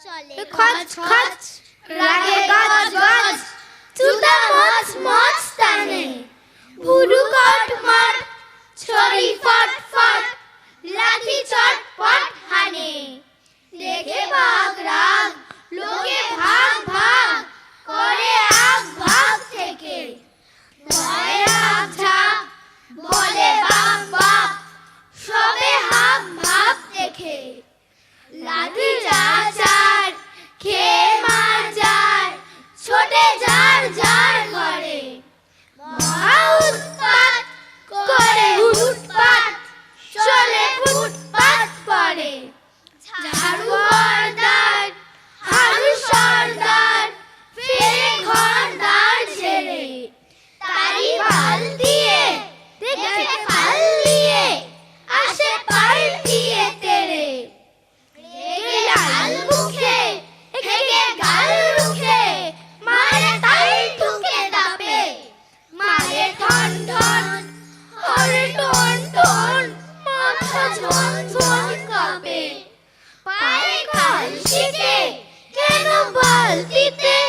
চলে খচ খচ লাগে গজ গজ পায়ে কাল শীতে কেন বালতিতে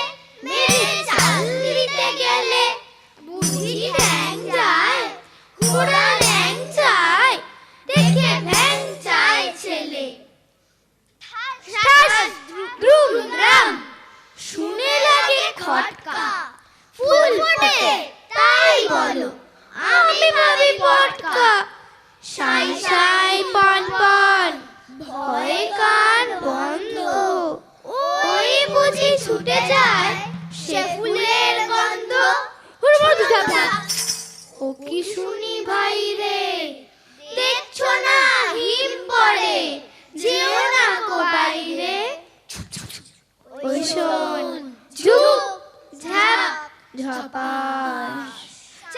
ছুটে যায় সে ফুলের গন্ধ। ও কি শুনি ভাই রে, দেখছ না হিম পড়ে? যেও না কো বাইরে ওই শোন, ঝুপ, ঝাপ, ঝপাস।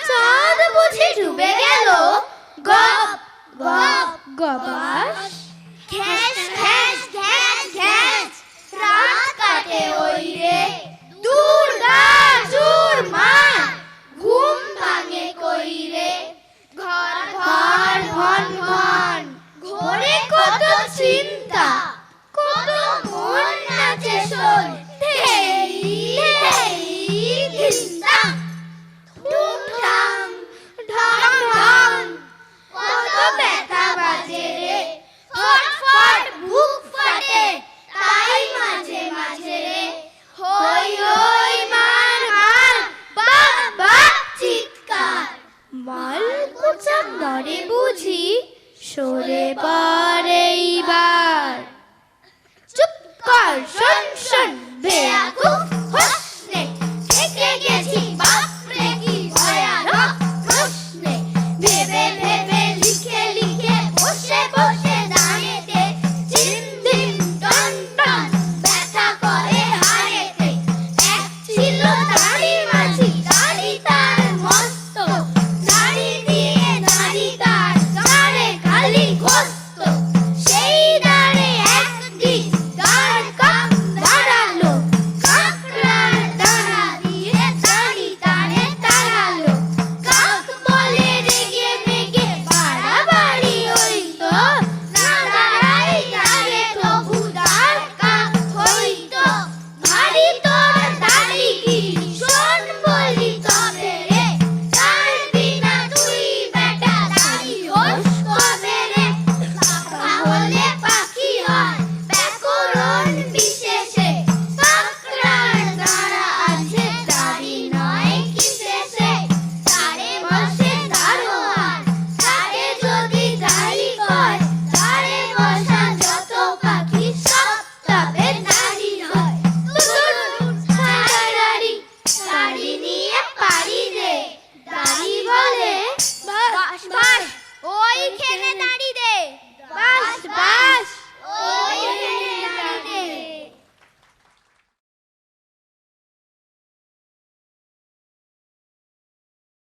চাঁদ বুঝি ডুবে গেল। গপ গপ, গপাস। খ্যাস খ্যাস আদরে বুঝি সরে পরে এইবার। চুপ কর শুন শোন বেয়াকুফ হোস